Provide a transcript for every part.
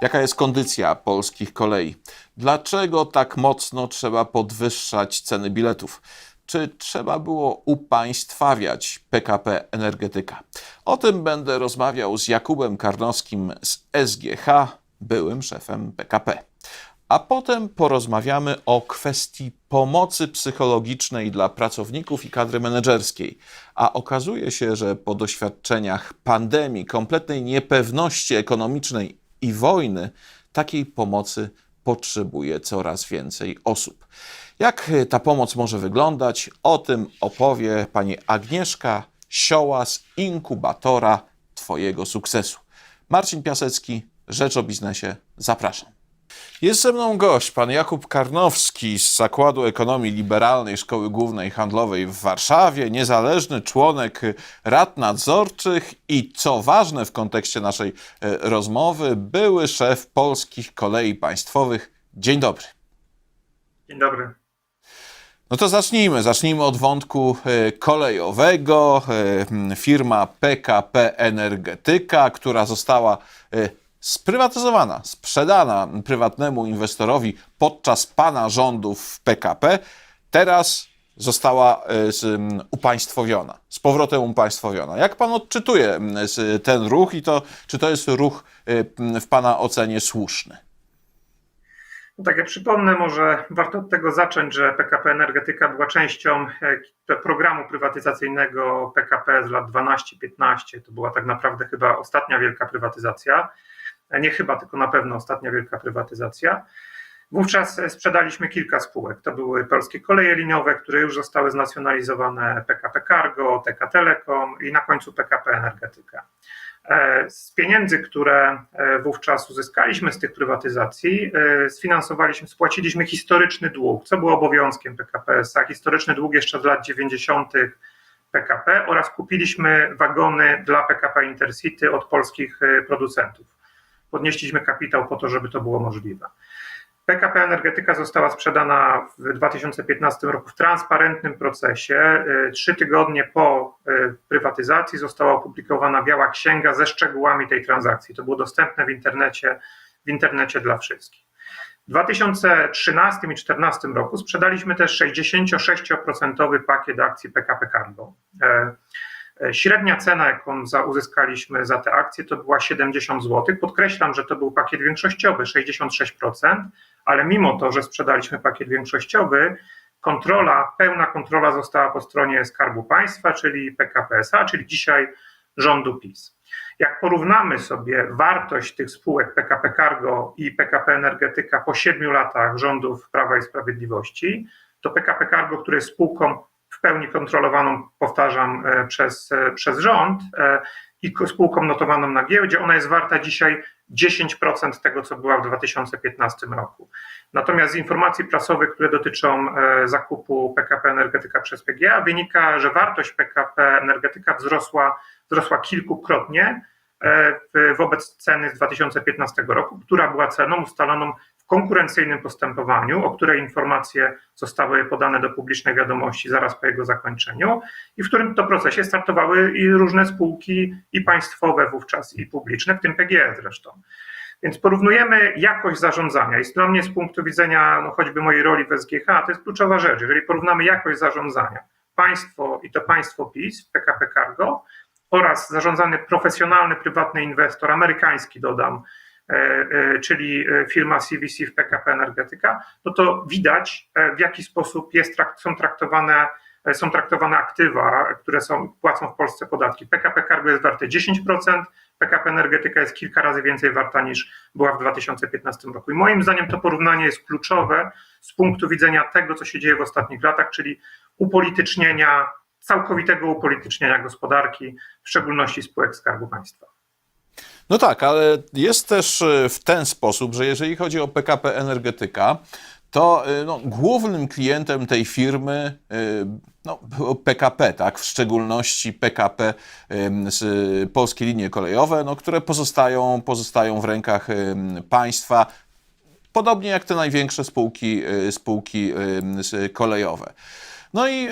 Jaka jest kondycja polskich kolei? Dlaczego tak mocno trzeba podwyższać ceny biletów? Czy trzeba było upaństwawiać PKP Energetyka? O tym będę rozmawiał z Jakubem Karnowskim z SGH, byłym szefem PKP. A potem porozmawiamy o kwestii pomocy psychologicznej dla pracowników i kadry menedżerskiej. A okazuje się, że po doświadczeniach pandemii, kompletnej niepewności ekonomicznej i wojny, takiej pomocy potrzebuje coraz więcej osób. Jak ta pomoc może wyglądać? O tym opowie pani Agnieszka Sioła z inkubatora Twojego sukcesu. Marcin Piasecki, Rzecz o Biznesie, zapraszam. Jest ze mną gość, pan Jakub Karnowski z Zakładu Ekonomii Liberalnej Szkoły Głównej Handlowej w Warszawie, niezależny członek rad nadzorczych i co ważne w kontekście naszej e, rozmowy, były szef polskich kolei państwowych. Dzień dobry. Dzień dobry. No to zacznijmy. Zacznijmy od wątku e, kolejowego. E, Firma PKP Energetyka, która została sprywatyzowana, sprzedana prywatnemu inwestorowi podczas pana rządów w PKP, teraz została e, upaństwowiona, z powrotem upaństwowiona. Jak pan odczytuje ten ruch i to, czy to jest ruch e, w pana ocenie słuszny? No tak, ja przypomnę, może warto od tego zacząć, że PKP Energetyka była częścią e, programu prywatyzacyjnego PKP z lat 12-15. To była tak naprawdę chyba ostatnia wielka prywatyzacja. Nie chyba, tylko na pewno ostatnia wielka prywatyzacja. Wówczas sprzedaliśmy kilka spółek. To były polskie koleje liniowe, które już zostały znacjonalizowane, PKP Cargo, TK Telekom i na końcu PKP Energetyka. E, Z pieniędzy, które e, wówczas uzyskaliśmy z tych prywatyzacji, e, sfinansowaliśmy, spłaciliśmy historyczny dług, co było obowiązkiem PKP SA, historyczny dług jeszcze z lat 90. PKP oraz kupiliśmy wagony dla PKP Intercity od polskich producentów. Podnieśliśmy kapitał po to, żeby to było możliwe. PKP Energetyka została sprzedana w 2015 roku w transparentnym procesie. E, Trzy tygodnie po e, prywatyzacji została opublikowana biała księga ze szczegółami tej transakcji. To było dostępne w internecie, w internecie dla wszystkich. W 2013 i 2014 roku sprzedaliśmy też 66% pakiet akcji PKP Cargo. E, Średnia cena, jaką za, uzyskaliśmy za te akcje, to była 70 zł. Podkreślam, że to był pakiet większościowy 66%, ale mimo to, że sprzedaliśmy pakiet większościowy, kontrola, pełna kontrola została po stronie Skarbu Państwa, czyli PKP SA, czyli dzisiaj rządu PiS. Jak porównamy sobie wartość tych spółek PKP Cargo i PKP Energetyka po siedmiu latach rządów Prawa i Sprawiedliwości, to PKP Cargo, które jest spółką w pełni kontrolowaną, powtarzam, e, przez, e, przez rząd e, i spółką notowaną na giełdzie, ona jest warta dzisiaj 10% tego, co była w 2015 roku. Natomiast z informacji prasowych, które dotyczą zakupu PKP Energetyka przez PGA, wynika, że wartość PKP Energetyka wzrosła, wzrosła kilkukrotnie wobec ceny z 2015 roku, która była ceną ustaloną konkurencyjnym postępowaniu, o której informacje zostały podane do publicznej wiadomości zaraz po jego zakończeniu i w którym to procesie startowały i różne spółki i państwowe wówczas i publiczne, w tym PGE zresztą. Więc porównujemy jakość zarządzania. Jest dla mnie z punktu widzenia no, choćby mojej roli w SGH, to jest kluczowa rzecz. Jeżeli porównamy jakość zarządzania, państwo i to państwo PiS PKP Cargo oraz zarządzany profesjonalny, prywatny inwestor, amerykański dodam, czyli e, firma CVC w PKP Energetyka, no to widać e, w jaki sposób jest, są traktowane e, są traktowane aktywa, które są, płacą w Polsce podatki. PKP Cargo jest warte 10%, PKP Energetyka jest kilka razy więcej warta niż była w 2015 roku. I moim zdaniem to porównanie jest kluczowe z punktu widzenia tego, co się dzieje w ostatnich latach, czyli upolitycznienia, całkowitego upolitycznienia gospodarki, w szczególności spółek Skarbu Państwa. No tak, ale jest też e, w ten sposób, że jeżeli chodzi o PKP Energetyka, to e, no, głównym klientem tej firmy e, no, PKP, tak? w szczególności PKP Polskie Linie Kolejowe, no, które pozostają, pozostają w rękach państwa, podobnie jak te największe spółki, spółki kolejowe. No i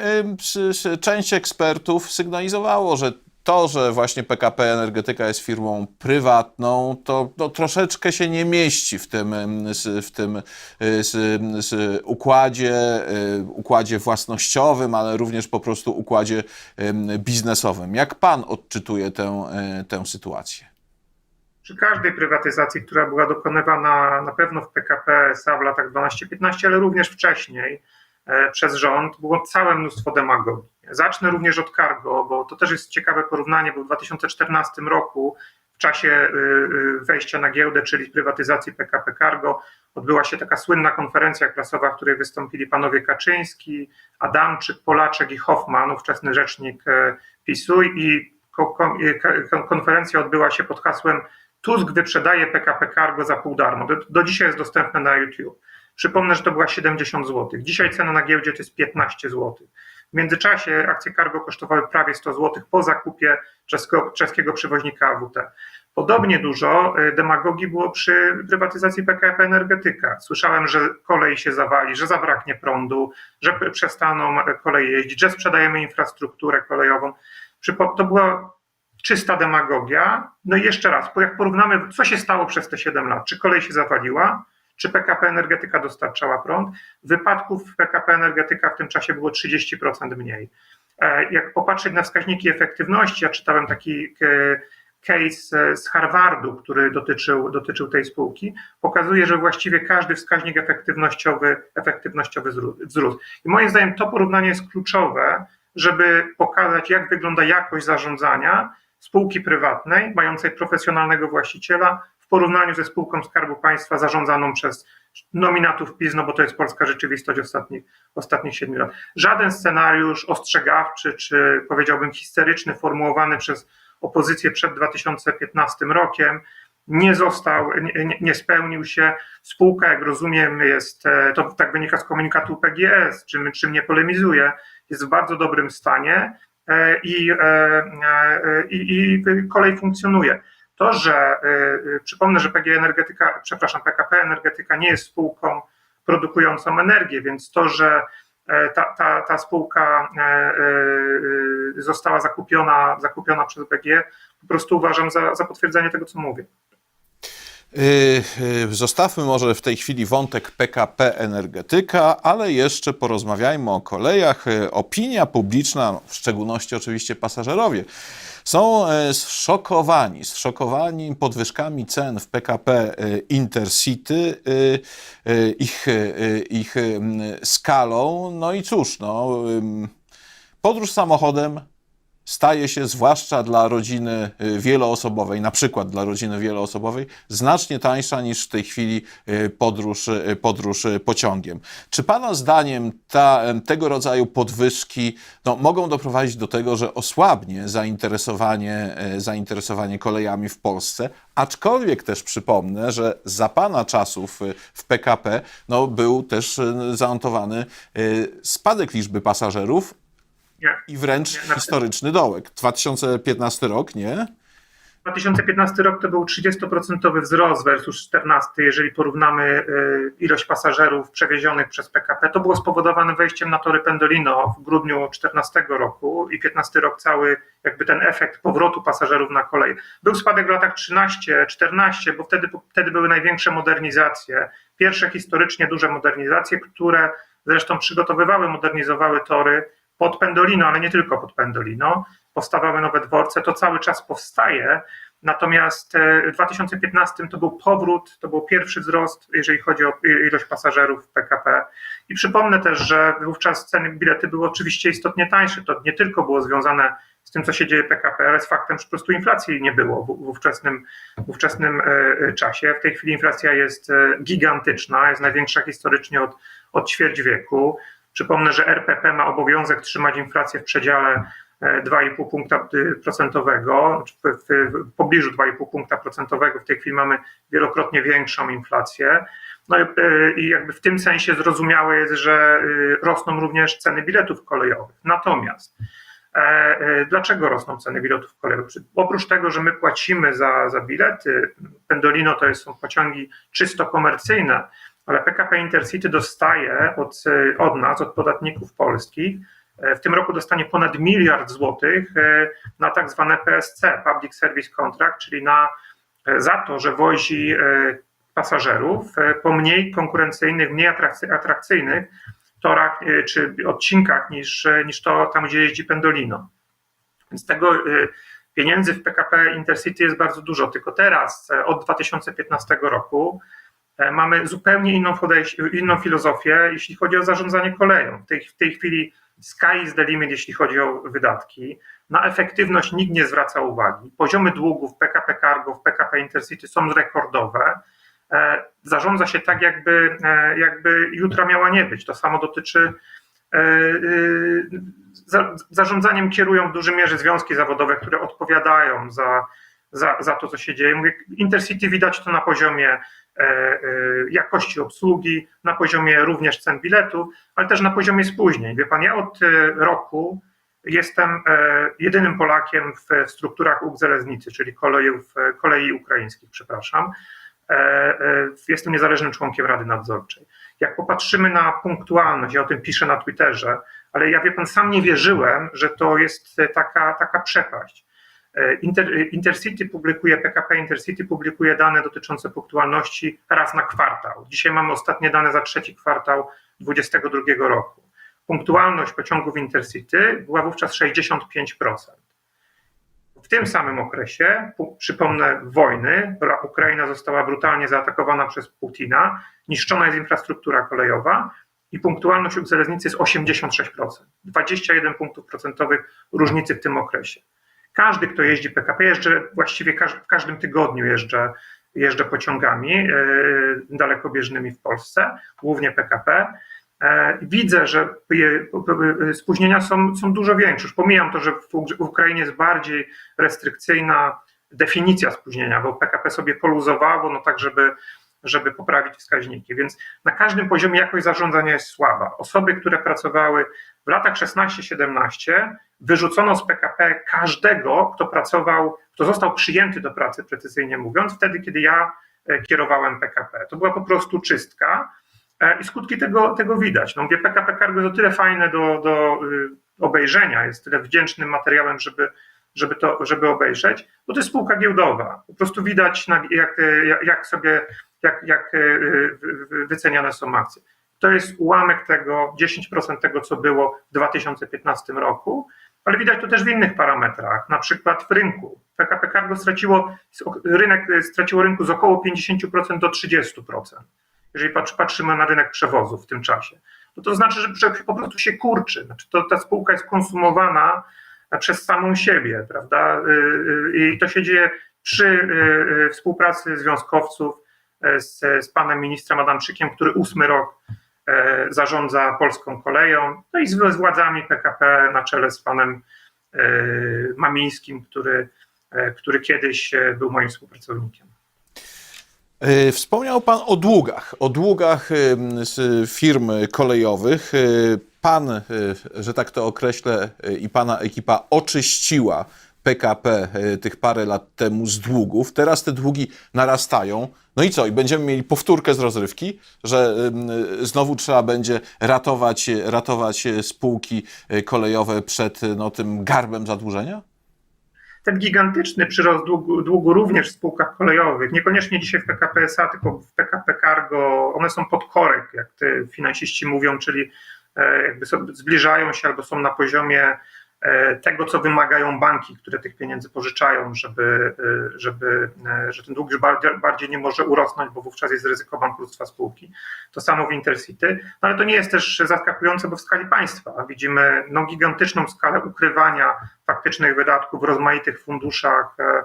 część ekspertów sygnalizowało, że to, że właśnie PKP Energetyka jest firmą prywatną, to, to troszeczkę się nie mieści w tym, w tym e, z, z układzie, e, układzie własnościowym, ale również po prostu układzie biznesowym. Jak pan odczytuje tę, e, tę sytuację? Przy każdej prywatyzacji, która była dokonywana na pewno w PKP SA w latach 12-15, ale również wcześniej przez rząd, było całe mnóstwo demagogii. Zacznę również od cargo, bo to też jest ciekawe porównanie, bo w 2014 roku w czasie y, y, wejścia na giełdę, czyli prywatyzacji PKP Cargo, odbyła się taka słynna konferencja prasowa, w której wystąpili panowie Kaczyński, Adamczyk, Polaczek i Hoffman, ówczesny rzecznik e, PiSu i ko- konferencja odbyła się pod hasłem Tusk wyprzedaje PKP Cargo za pół darmo. Do, do dzisiaj jest dostępne na YouTube. Przypomnę, że to była 70 zł. Dzisiaj cena na giełdzie to jest 15 zł. W międzyczasie akcje cargo kosztowały prawie 100 zł po zakupie czesko, czeskiego przewoźnika AWT. Podobnie dużo y, demagogii było przy prywatyzacji PKP Energetyka. Słyszałem, że kolej się zawali, że zabraknie prądu, że przestaną e, koleje jeździć, że sprzedajemy infrastrukturę kolejową. To była czysta demagogia. No i jeszcze raz, jak porównamy, co się stało przez te 7 lat, czy kolej się zawaliła, czy PKP Energetyka dostarczała prąd, wypadków PKP Energetyka w tym czasie było 30% mniej. E, Jak popatrzeć na wskaźniki efektywności, ja czytałem taki e, case e, z Harvardu, który dotyczył, dotyczył tej spółki, pokazuje, że właściwie każdy wskaźnik efektywnościowy, efektywnościowy zró- wzrósł. I moim zdaniem to porównanie jest kluczowe, żeby pokazać, jak wygląda jakość zarządzania spółki prywatnej, mającej profesjonalnego właściciela, w porównaniu ze spółką Skarbu Państwa zarządzaną przez nominatów PiS, no bo to jest polska rzeczywistość ostatnich, ostatnich siedmiu lat. Żaden scenariusz ostrzegawczy, czy powiedziałbym histeryczny, formułowany przez opozycję przed 2015 rokiem, nie został, nie, nie- spełnił się. Spółka, jak rozumiem, jest, e, to tak wynika z komunikatu PGS, czym, czym nie polemizuję, jest w bardzo dobrym stanie e, i, e, i, i kolej funkcjonuje. To, że e, e, przypomnę, że PG Energetyka, przepraszam, PKP Energetyka nie jest spółką produkującą energię, więc to, że e, ta, ta, ta spółka e, e, została zakupiona, zakupiona przez BG, po prostu uważam za, za potwierdzenie tego, co mówię. Yy, Zostawmy może w tej chwili wątek PKP Energetyka, ale jeszcze porozmawiajmy o kolejach. Opinia publiczna, no, w szczególności oczywiście pasażerowie, są e, zszokowani, zszokowani podwyżkami cen w PKP e, Intercity, e, ich, ich skalą. No i cóż, no, podróż samochodem staje się zwłaszcza dla rodziny y, wieloosobowej, na przykład dla rodziny wieloosobowej, znacznie tańsza niż w tej chwili y, podróż, y, podróż pociągiem. Czy Pana zdaniem ta, tego rodzaju podwyżki no, mogą doprowadzić do tego, że osłabnie zainteresowanie, zainteresowanie kolejami w Polsce? Aczkolwiek też przypomnę, że za Pana czasów w PKP no, był też zanotowany spadek liczby pasażerów, Nie. i wręcz Nie, historyczny dołek. 2015 rok, nie? 2015 rok to był 30% wzrost versus 14, jeżeli porównamy y, ilość pasażerów przewiezionych przez PKP. To było spowodowane wejściem na tory Pendolino w grudniu 2014 roku i 15 rok cały jakby ten efekt powrotu pasażerów na kolej. Był spadek w latach 13, 14, bo wtedy, wtedy były największe modernizacje, pierwsze historycznie duże modernizacje, które zresztą przygotowywały, modernizowały tory pod Pendolino, ale nie tylko pod Pendolino. Powstawały nowe dworce, to cały czas powstaje. Natomiast e, w 2015 to był powrót, to był pierwszy wzrost, jeżeli chodzi o ilość pasażerów w PKP. I przypomnę też, że wówczas ceny bilety były oczywiście istotnie tańsze. To nie tylko było związane z tym, co się dzieje PKP, ale z faktem, że po prostu inflacji nie było w, ówczesnym, w ówczesnym e, czasie. W tej chwili inflacja jest e, gigantyczna, jest największa historycznie od, od ćwierć wieku. Przypomnę, że RPP ma obowiązek trzymać inflację w przedziale e, 2,5 punkta y, procentowego, w, pobliżu 2,5 punkta procentowego. W tej chwili mamy wielokrotnie większą inflację. No i, i jakby w tym sensie zrozumiałe jest, że y, rosną również ceny biletów kolejowych. Natomiast e, e, dlaczego rosną ceny biletów kolejowych? Oprócz tego, że my płacimy za, za bilety, Pendolino to jest, są pociągi czysto komercyjne, ale PKP Intercity dostaje od, od nas, od podatników polskich, e, w tym roku dostanie ponad miliard złotych e, na tak zwane PSC, Public Service Contract, czyli na, e, za to, że wozi e, pasażerów e, po mniej konkurencyjnych, mniej atrakcy- atrakcyjnych torach e, czy odcinkach niż, e, niż to tam, gdzie jeździ Pendolino. Więc tego e, pieniędzy w PKP Intercity jest bardzo dużo, tylko teraz e, od 2015 roku e, mamy zupełnie inną, inną filozofię, jeśli chodzi o zarządzanie koleją. W tej, w tej chwili sky is the limit, jeśli chodzi o wydatki. Na efektywność nikt nie zwraca uwagi. Poziomy długów PKP Cargo, PKP Intercity są rekordowe. E, Zarządza się tak, jakby, e, jakby jutra miała nie być. To samo dotyczy e, e, za- zarządzaniem kierują w dużej mierze związki zawodowe, które odpowiadają za, za, za to, co się dzieje. Mówię, Intercity widać to na poziomie e, e, jakości obsługi, na poziomie również cen biletów, ale też na poziomie spóźnień. Wie pan, ja od e, roku jestem e, jedynym Polakiem w, strukturach UK Żeleznicy, czyli kolejów, e, kolei ukraińskich, przepraszam. E, e, Jestem niezależnym członkiem Rady Nadzorczej. Jak popatrzymy na punktualność, ja o tym piszę na Twitterze, ale ja wie pan, sam nie wierzyłem, że to jest e, taka, taka przepaść. Inter, Intercity publikuje, PKP Intercity publikuje dane dotyczące punktualności raz na kwartał. Dzisiaj mamy ostatnie dane za trzeci kwartał 2022 roku. Punktualność pociągów Intercity była wówczas 65%. W tym samym okresie, przypomnę, wojny, Ra- Ukraina została brutalnie zaatakowana przez Putina, niszczona jest infrastruktura kolejowa i punktualność u żeleznicy jest 86%. 21 punktów procentowych różnicy w tym okresie. Każdy, kto jeździ PKP, jeżdżę właściwie w każdym tygodniu jeżdżę, jeżdżę pociągami yy, dalekobieżnymi w Polsce, głównie PKP. E, Widzę, że spóźnienia są, są dużo większe. Już pomijam to, że w Ukrainie jest bardziej restrykcyjna definicja spóźnienia, bo PKP sobie poluzowało, no tak, żeby, żeby poprawić wskaźniki. Więc na każdym poziomie jakość zarządzania jest słaba. Osoby, które pracowały w latach 16-17, wyrzucono z PKP każdego, kto pracował, kto został przyjęty do pracy, precyzyjnie mówiąc, wtedy, kiedy ja e, kierowałem PKP. To była po prostu czystka. E, I skutki tego, tego widać. No mówię, PKP Cargo jest o tyle fajne do, do y, obejrzenia, jest tyle wdzięcznym materiałem, żeby, żeby to żeby obejrzeć, bo to jest spółka giełdowa. Po prostu widać, jak, jak sobie, jak, jak wy- wyceniane są akcje. To jest ułamek tego, 10% tego, co było w 2015 roku, ale widać to też w innych parametrach, na przykład w rynku. PKP Cargo straciło, rynek y, straciło rynku z około 50% do 30% jeżeli patrzy, patrzymy na rynek przewozów w tym czasie. No to znaczy, że, po prostu się kurczy. Znaczy to, ta spółka jest konsumowana przez samą siebie, prawda? I to się dzieje przy współpracy związkowców z, z panem ministrem Adamczykiem, który ósmy rok y, zarządza polską koleją, no i z, z władzami PKP na czele z panem y, Mamińskim, który, y, który kiedyś był moim współpracownikiem. E, Wspomniał Pan o długach, o długach firm kolejowych. E, Pan, e, że tak to określę, e, i Pana ekipa oczyściła PKP e, tych parę lat temu z długów. Teraz te długi narastają. No i co? I będziemy mieli powtórkę z rozrywki, że em, znowu trzeba będzie ratować, ratować spółki e, kolejowe przed no, tym garbem zadłużenia? ten gigantyczny przyrost długu, długu również w spółkach kolejowych, niekoniecznie dzisiaj w PKP SA, tylko w PKP Cargo, one są pod korek, jak te finansiści mówią, czyli e, jakby zbliżają się albo są na poziomie e, tego, co wymagają banki, które tych pieniędzy pożyczają, żeby, e, żeby, e, że ten dług już bardziej, nie może urosnąć, bo wówczas jest ryzyko bankructwa spółki. To samo w Intercity, no ale to nie jest też zaskakujące, bo w skali państwa widzimy no, gigantyczną skalę ukrywania faktycznych wydatków w rozmaitych funduszach e, e,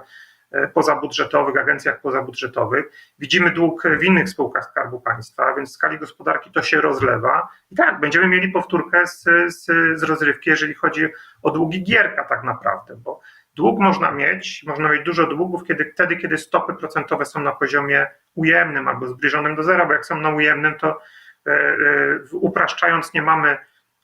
pozabudżetowych, agencjach pozabudżetowych. Widzimy dług w innych spółkach Skarbu Państwa, więc w skali gospodarki to się rozlewa. I tak, będziemy mieli powtórkę z, z, z rozrywki, jeżeli chodzi o długi Gierka tak naprawdę, bo dług można mieć, można mieć dużo długów kiedy, wtedy, kiedy stopy procentowe są na poziomie ujemnym albo zbliżonym do zera, bo jak są na ujemnym, to e, e, upraszczając nie mamy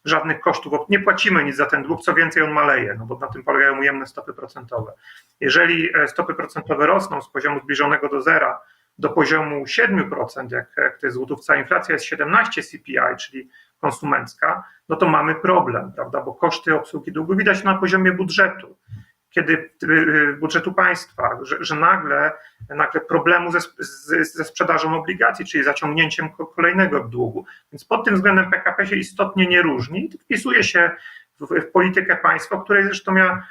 żadnych kosztów, nie płacimy nic za ten dług, co więcej on maleje, no bo na tym polegają ujemne stopy procentowe. Jeżeli e, stopy procentowe rosną z poziomu zbliżonego do zera do poziomu 7%, jak, jak to jest złotówca, inflacja jest 17 CPI, czyli konsumencka, no to mamy problem, prawda? Bo koszty obsługi długu widać na poziomie budżetu kiedy y, budżetu państwa, że, że nagle, nagle problemu ze, ze, ze sprzedażą obligacji, czyli zaciągnięciem kolejnego długu. Więc pod tym względem PKP się istotnie nie różni i wpisuje się w, w politykę państwa, o której zresztą ja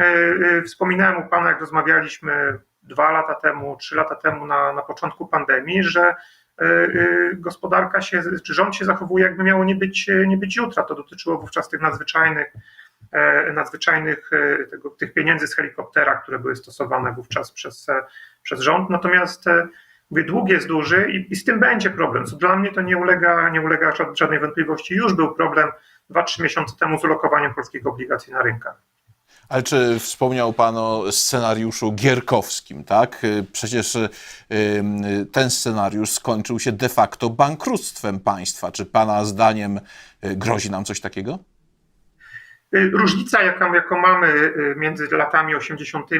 y, y, wspominałem u pana, jak rozmawialiśmy dwa lata temu, trzy lata temu na, na początku pandemii, że gospodarka się, czy rząd się zachowuje, jakby miało nie być, nie być jutra. To dotyczyło wówczas tych nadzwyczajnych nadzwyczajnych e, tego, tych pieniędzy z helikoptera, które były stosowane wówczas przez, e, przez rząd. Natomiast mówię, dług jest duży i, i z tym będzie problem. Co dla mnie to nie ulega, nie ulega żadnej wątpliwości. Już był problem 2-3 miesiące temu z ulokowaniem polskich obligacji na rynkach. Ale czy wspomniał Pan o scenariuszu gierkowskim, tak? Przecież ten scenariusz skończył się de facto bankructwem państwa. Czy Pana zdaniem grozi nam coś takiego? Y, różnica, jaką, jaką mamy y, między latami 80.,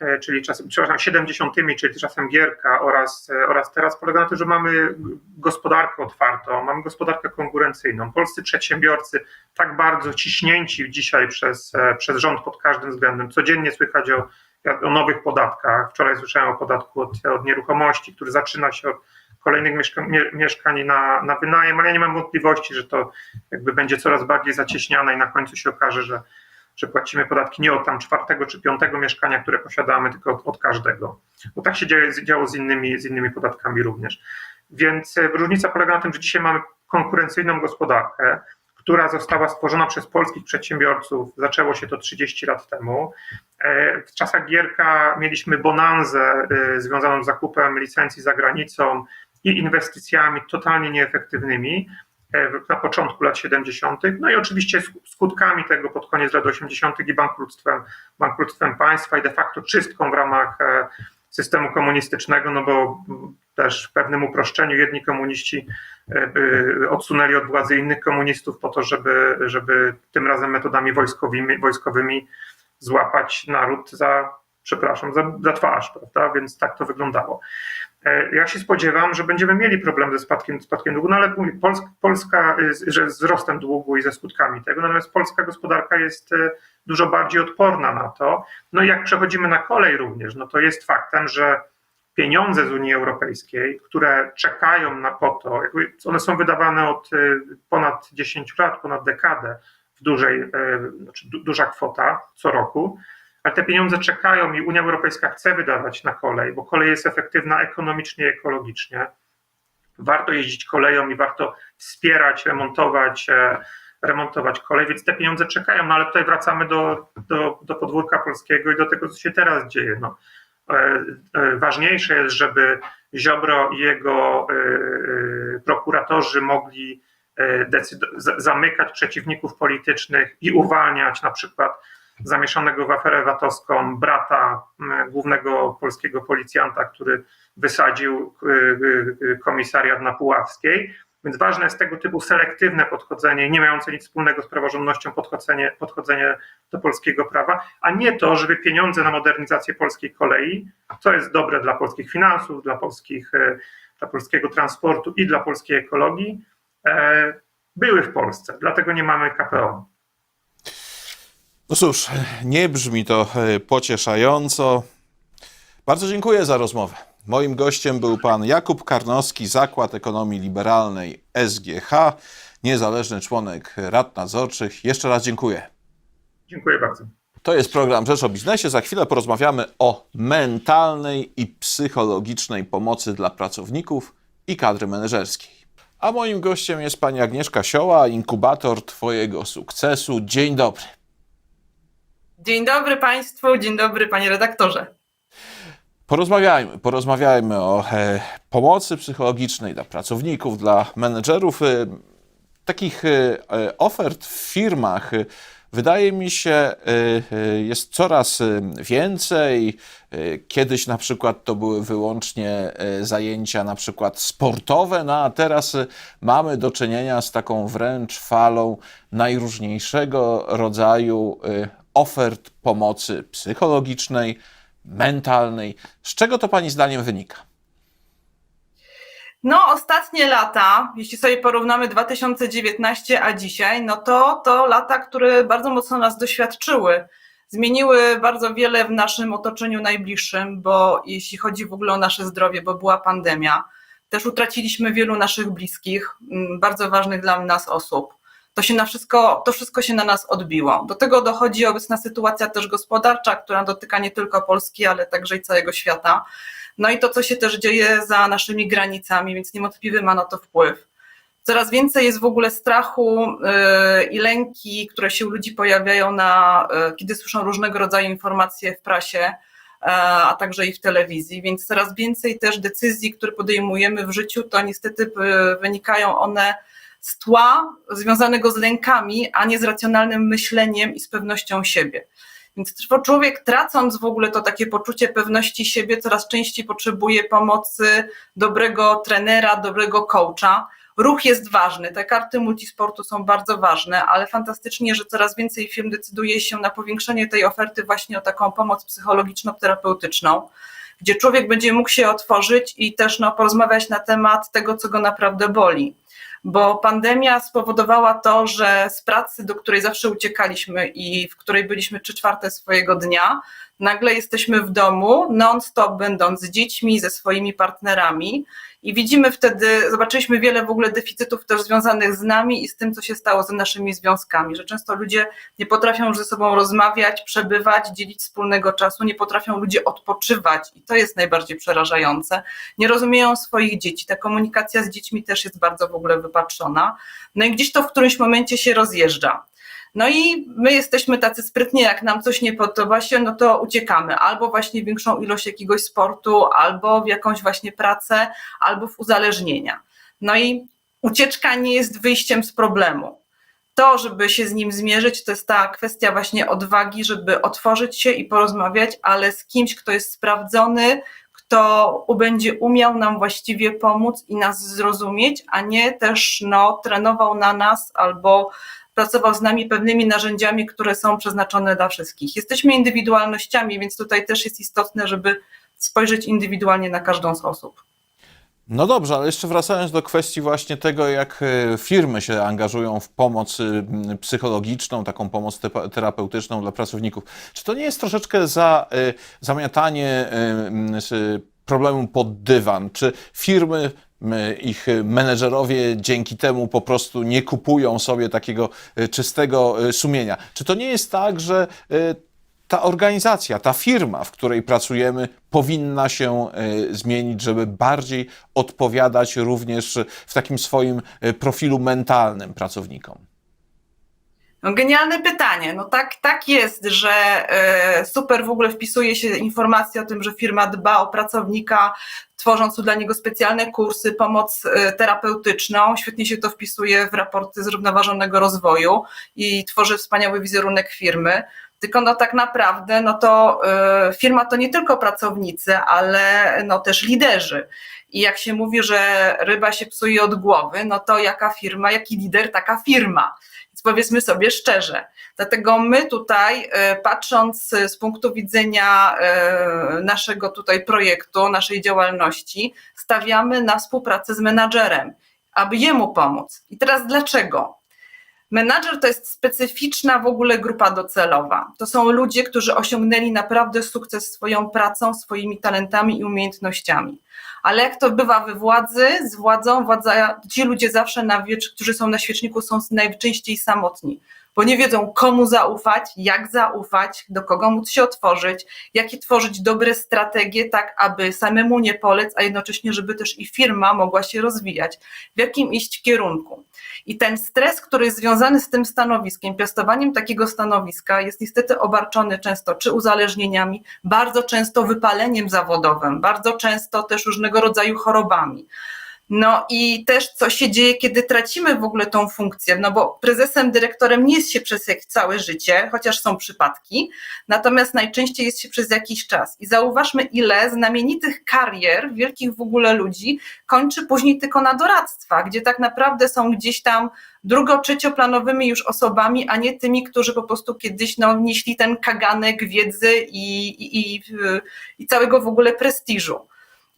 e, czyli czasem, przepraszam, 70., czyli czasem Gierka oraz, oraz teraz polega na tym, że mamy gospodarkę otwartą, mamy gospodarkę konkurencyjną. Polscy przedsiębiorcy tak bardzo ciśnięci dzisiaj przez, przez rząd pod każdym względem. Codziennie słychać o, o nowych podatkach. Wczoraj słyszałem o podatku od, od nieruchomości, który zaczyna się od kolejnych mieszka mieszkań na, na wynajem, ale ja nie mam wątpliwości, że to jakby będzie coraz bardziej zacieśniane i na końcu się okaże, że, że płacimy podatki nie od tam czwartego czy piątego mieszkania, które posiadamy, tylko od, od każdego. Bo tak się dzieje, działo z innymi, z innymi podatkami również. Więc e, różnica polega na tym, że dzisiaj mamy konkurencyjną gospodarkę, która została stworzona przez polskich przedsiębiorców. Zaczęło się to 30 lat temu. E, w czasach Gierka mieliśmy bonanzę e, związaną z zakupem licencji za granicą, i inwestycjami totalnie nieefektywnymi e, na początku lat 70., no i oczywiście skutkami tego pod koniec lat 80. i bankructwem, bankructwem państwa i de facto czystką w ramach e, systemu komunistycznego, no bo też w pewnym uproszczeniu jedni komuniści e, odsunęli od władzy innych komunistów po to, żeby, żeby tym razem metodami wojskowymi, wojskowymi złapać naród za, przepraszam, za, za twarz, prawda? Więc tak to wyglądało. E, ja się spodziewam, że będziemy mieli problem ze spadkiem, spadkiem długu, no ale Polska, Polska, że z wzrostem długu i ze skutkami tego, natomiast polska gospodarka jest e, dużo bardziej odporna na to. No i jak przechodzimy na kolej również, no to jest faktem, że pieniądze z Unii Europejskiej, które czekają na po to, one są wydawane od e, ponad 10 lat, ponad dekadę w dużej, znaczy duża kwota co roku, ale te pieniądze czekają i Unia Europejska chce wydawać na kolej, bo kolej jest efektywna ekonomicznie i ekologicznie. Warto jeździć koleją i warto wspierać, remontować, e, remontować kolej, więc te pieniądze czekają. No ale tutaj wracamy do, do, do podwórka polskiego i do tego, co się teraz dzieje. No, e, e, ważniejsze jest, żeby Ziobro i jego prokuratorzy mogli zamykać przeciwników politycznych i uwalniać na przykład zamieszanego w aferę VAT-owską brata głównego polskiego policjanta, który wysadził y, y, y, komisariat na Puławskiej. Więc ważne jest tego typu selektywne podchodzenie, nie mające nic wspólnego z praworządnością podchodzenie, podchodzenie do polskiego prawa, a nie to, żeby pieniądze na modernizację polskiej kolei, co jest dobre dla polskich finansów, dla, polskich, dla polskiego transportu i dla polskiej ekologii, e, były w Polsce. Dlatego nie mamy KPO. No cóż, nie brzmi to e, pocieszająco. Bardzo dziękuję za rozmowę. Moim gościem był pan Jakub Karnowski, Zakład Ekonomii Liberalnej SGH, niezależny członek rad nadzorczych. Jeszcze raz dziękuję. Dziękuję bardzo. To jest program Rzecz o Biznesie. Za chwilę porozmawiamy o mentalnej i psychologicznej pomocy dla pracowników i kadry menedżerskiej. A moim gościem jest pani Agnieszka Sioła, inkubator Twojego sukcesu. Dzień dobry. Dzień dobry Państwu, dzień dobry Panie redaktorze. Porozmawiajmy, porozmawiajmy o e, pomocy psychologicznej dla pracowników, dla menedżerów. E, takich e, ofert w firmach e, wydaje mi się e, e, jest coraz e, więcej. E, Kiedyś na przykład to były wyłącznie e, zajęcia na przykład sportowe, no a teraz e, mamy do czynienia z taką wręcz falą najróżniejszego rodzaju e, ofert pomocy psychologicznej, mentalnej. Z czego to Pani zdaniem wynika? No, ostatnie lata, jeśli sobie porównamy 2019 a dzisiaj, no to to lata, które bardzo mocno nas doświadczyły. Zmieniły bardzo wiele w naszym otoczeniu najbliższym, bo jeśli chodzi w ogóle o nasze zdrowie, bo była pandemia, też utraciliśmy wielu naszych bliskich, bardzo ważnych dla nas osób. To się na wszystko, to wszystko się na nas odbiło. Do tego dochodzi obecna sytuacja też gospodarcza, która dotyka nie tylko Polski, ale także i całego świata. No i to, co się też dzieje za naszymi granicami, więc niewątpliwie ma na to wpływ. Coraz więcej jest w ogóle strachu yy, i lęki, które się u ludzi pojawiają, na, yy, kiedy słyszą różnego rodzaju informacje w prasie, yy, a także i w telewizji, więc coraz więcej też decyzji, które podejmujemy w życiu, to niestety wynikają one z tła związanego z lękami, a nie z racjonalnym myśleniem i z pewnością siebie. Więc człowiek tracąc w ogóle to takie poczucie pewności siebie, coraz częściej potrzebuje pomocy dobrego trenera, dobrego coacha. Ruch jest ważny, te karty multisportu są bardzo ważne, ale fantastycznie, że coraz więcej firm decyduje się na powiększenie tej oferty właśnie o taką pomoc psychologiczno-terapeutyczną, gdzie człowiek będzie mógł się otworzyć i też no, porozmawiać na temat tego, co go naprawdę boli bo pandemia spowodowała to, że z pracy, do której zawsze uciekaliśmy i w której byliśmy trzy czwarte swojego dnia, nagle jesteśmy w domu, non-stop będąc z dziećmi, ze swoimi partnerami i widzimy wtedy, zobaczyliśmy wiele w ogóle deficytów też związanych z nami i z tym, co się stało z naszymi związkami, że często ludzie nie potrafią już ze sobą rozmawiać, przebywać, dzielić wspólnego czasu, nie potrafią ludzie odpoczywać i to jest najbardziej przerażające. Nie rozumieją swoich dzieci, ta komunikacja z dziećmi też jest bardzo w ogóle wypatrzona. No i gdzieś to w którymś momencie się rozjeżdża. No i my jesteśmy tacy sprytni, jak nam coś nie podoba się, no to uciekamy albo właśnie większą ilość jakiegoś sportu, albo w jakąś właśnie pracę, albo w uzależnienia. No i ucieczka nie jest wyjściem z problemu. To, żeby się z nim zmierzyć, to jest ta kwestia właśnie odwagi, żeby otworzyć się i porozmawiać, ale z kimś, kto jest sprawdzony, kto będzie umiał nam właściwie pomóc i nas zrozumieć, a nie też no, trenował na nas albo pracował z nami pewnymi narzędziami, które są przeznaczone dla wszystkich. Jesteśmy indywidualnościami, więc tutaj też jest istotne, żeby spojrzeć indywidualnie na każdą z osób. No dobrze, ale jeszcze wracając do kwestii właśnie tego, jak e, firmy się angażują w pomoc y, psychologiczną, taką pomoc te- terapeutyczną dla pracowników. Czy to nie jest troszeczkę za y, zamiatanie z problemu pod dywan? Czy firmy my, ich menedżerowie dzięki temu po prostu nie kupują sobie takiego y, czystego y, sumienia. Czy to nie jest tak, że y, ta organizacja, ta firma, w której pracujemy, powinna się zmienić, żeby bardziej odpowiadać również w takim swoim profilu mentalnym pracownikom? No, genialne pytanie. No tak, tak jest, że e, super w ogóle wpisuje się informacja o tym, że firma dba o pracownika, tworząc dla niego specjalne kursy, pomoc e, terapeutyczną. Świetnie się to wpisuje w raporty zrównoważonego rozwoju i tworzy wspaniały wizerunek firmy. Tylko no tak naprawdę no to e, firma to nie tylko pracownicy, ale no też liderzy. I jak się mówi, że ryba się psuje od głowy, no to jaka firma, jaki lider, taka firma powiedzmy sobie szczerze. Dlatego my tutaj, e, patrząc z punktu widzenia e, naszego tutaj projektu, naszej działalności, stawiamy na współpracę z menadżerem, aby jemu pomóc. I teraz dlaczego? Menadżer to jest specyficzna w ogóle grupa docelowa. To są ludzie, którzy osiągnęli naprawdę sukces swoją pracą, swoimi talentami i umiejętnościami. Ale jak to bywa we władzy, z władzą, władza, ci ludzie zawsze, na którzy są na świeczniku, są najczęściej samotni, bo nie wiedzą, komu zaufać, jak zaufać, do kogo móc się otworzyć, jakie tworzyć dobre strategie, tak aby samemu nie polec, a jednocześnie, żeby też i firma mogła się rozwijać, w jakim iść kierunku. I ten stres, który jest związany z tym stanowiskiem, piastowaniem takiego stanowiska, jest niestety obarczony często czy uzależnieniami, bardzo często wypaleniem zawodowym, bardzo często też różnego rodzaju chorobami. No i też co się dzieje, kiedy tracimy w ogóle tą funkcję, no bo prezesem, dyrektorem nie jest się przez całe życie, chociaż są przypadki, natomiast najczęściej jest się przez jakiś czas. I zauważmy, ile znamienitych karier, wielkich w ogóle ludzi kończy później tylko na doradztwa, gdzie tak naprawdę są gdzieś tam drugo, trzecioplanowymi już osobami, a nie tymi, którzy po prostu kiedyś no, nieśli ten kaganek wiedzy i, i, i, i całego w ogóle prestiżu.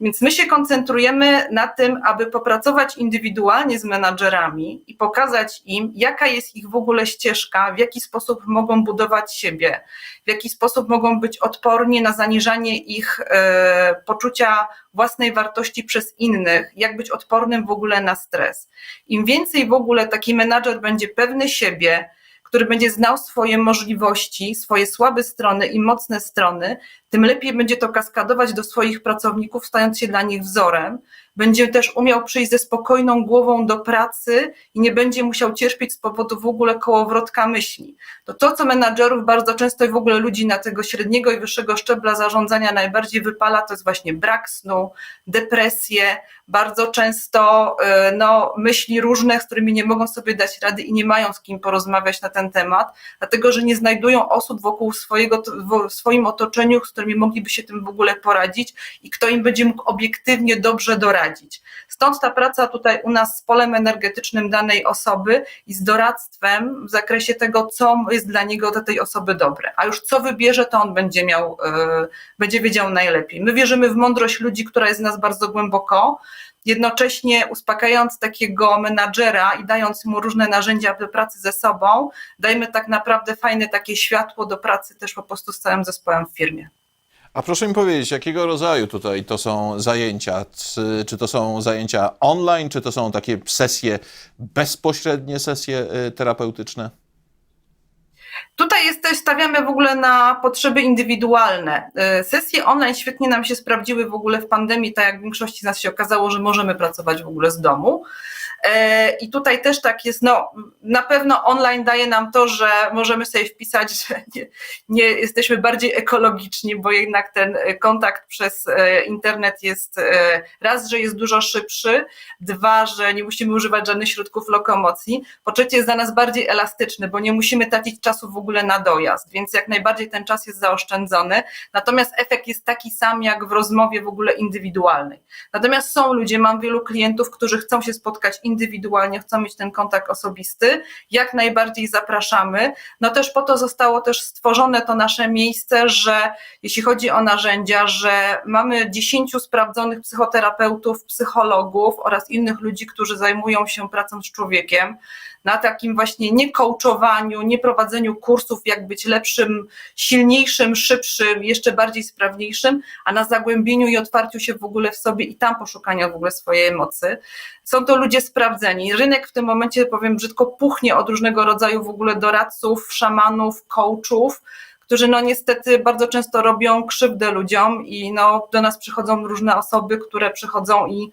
Więc my się koncentrujemy na tym, aby popracować indywidualnie z menadżerami i pokazać im, jaka jest ich w ogóle ścieżka, w jaki sposób mogą budować siebie, w jaki sposób mogą być odporni na zaniżanie ich e, poczucia własnej wartości przez innych, jak być odpornym w ogóle na stres. Im więcej w ogóle taki menadżer będzie pewny siebie, który będzie znał swoje możliwości, swoje słabe strony i mocne strony, tym lepiej będzie to kaskadować do swoich pracowników, stając się dla nich wzorem. Będzie też umiał przyjść ze spokojną głową do pracy i nie będzie musiał cierpieć z powodu w ogóle kołowrotka myśli. To to, co menadżerów bardzo często i w ogóle ludzi na tego średniego i wyższego szczebla zarządzania najbardziej wypala, to jest właśnie brak snu, depresje, bardzo często e, no, myśli różne, z którymi nie mogą sobie dać rady i nie mają z kim porozmawiać na ten temat, dlatego że nie znajdują osób wokół swojego, w swoim otoczeniu, z którymi mogliby się tym w ogóle poradzić i kto im będzie mógł obiektywnie dobrze doradzić. Stąd ta praca tutaj u nas z polem energetycznym danej osoby i z doradztwem w zakresie tego, co jest dla niego, dla tej osoby dobre. A już co wybierze, to on będzie miał, yy, będzie wiedział najlepiej. My wierzymy w mądrość ludzi, która jest w nas bardzo głęboko, jednocześnie uspokajając takiego menadżera i dając mu różne narzędzia do pracy ze sobą, dajmy tak naprawdę fajne takie światło do pracy też po prostu z całym zespołem w firmie. A proszę mi powiedzieć, jakiego rodzaju tutaj to są zajęcia? Czy, to są zajęcia online, czy to są takie sesje, bezpośrednie sesje y, terapeutyczne? Tutaj jesteś, stawiamy w ogóle na potrzeby indywidualne. Y, Sesje online świetnie nam się sprawdziły w ogóle w pandemii, tak jak w większości z nas się okazało, że możemy pracować w ogóle z domu. E, I tutaj też tak jest, no na pewno online daje nam to, że możemy sobie wpisać, że nie, nie jesteśmy bardziej ekologiczni, bo jednak ten kontakt przez e, internet jest e, raz, że jest dużo szybszy, dwa, że nie musimy używać żadnych środków lokomocji, po trzecie jest dla nas bardziej elastyczny, bo nie musimy tracić czasu w ogóle na dojazd, więc jak najbardziej ten czas jest zaoszczędzony, natomiast efekt jest taki sam jak w rozmowie w ogóle indywidualnej. Natomiast są ludzie, mam wielu klientów, którzy chcą się spotkać indywidualnie, chcą mieć ten kontakt osobisty, jak najbardziej zapraszamy. No też po to zostało też stworzone to nasze miejsce, że jeśli chodzi o narzędzia, że mamy 10 sprawdzonych psychoterapeutów, psychologów oraz innych ludzi, którzy zajmują się pracą z człowiekiem, na takim właśnie nie coachowaniu, nie prowadzeniu kursów, jak być lepszym, silniejszym, szybszym, jeszcze bardziej sprawniejszym, a na zagłębieniu i otwarciu się w ogóle w sobie i tam poszukania w ogóle swojej mocy. Są to ludzie sprawdzeni. Rynek w tym momencie, powiem brzydko, puchnie od różnego rodzaju w ogóle doradców, szamanów, coachów, którzy no niestety bardzo często robią krzywdę ludziom i no do nas przychodzą różne osoby, które przychodzą i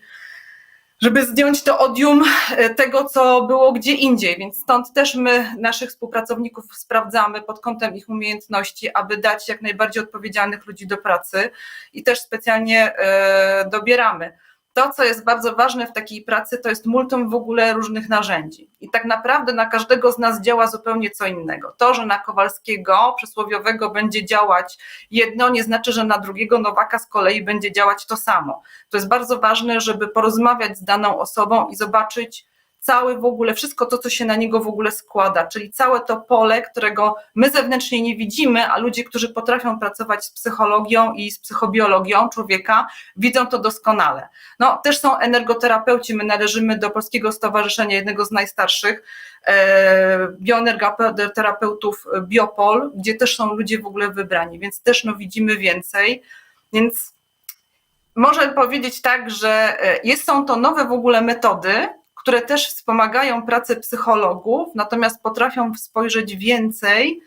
żeby zdjąć to odium e, tego, co było gdzie indziej. Więc stąd też my naszych współpracowników sprawdzamy pod kątem ich umiejętności, aby dać jak najbardziej odpowiedzialnych ludzi do pracy i też specjalnie e, dobieramy. To, co jest bardzo ważne w takiej pracy, to jest multum w ogóle różnych narzędzi. I tak naprawdę na każdego z nas działa zupełnie co innego. To, że na Kowalskiego przysłowiowego będzie działać jedno, nie znaczy, że na drugiego Nowaka z kolei będzie działać to samo. To jest bardzo ważne, żeby porozmawiać z daną osobą i zobaczyć cały w ogóle, wszystko to, co się na niego w ogóle składa, czyli całe to pole, którego my zewnętrznie nie widzimy, a ludzie, którzy potrafią pracować z psychologią i z psychobiologią człowieka, widzą to doskonale. No, też są energoterapeuci, my należymy do Polskiego Stowarzyszenia, jednego z najstarszych, e, bioenergoterapeutów Biopol, gdzie też są ludzie w ogóle wybrani, więc też no, widzimy więcej, więc może powiedzieć tak, że e, jest, są to nowe w ogóle metody, które też wspomagają pracę psychologów, natomiast potrafią spojrzeć więcej.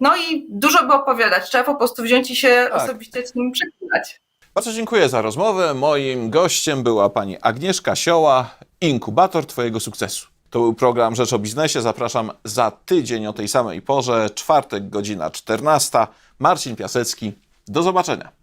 No i dużo by opowiadać. Trzeba po prostu wziąć i się Tak. osobiście z nim przekonać. Bardzo dziękuję za rozmowę. Moim gościem była pani Agnieszka Sioła, inkubator Twojego sukcesu. To był program Rzecz o Biznesie. Zapraszam za tydzień o tej samej porze, czwartek, godzina 14. Marcin Piasecki. Do zobaczenia.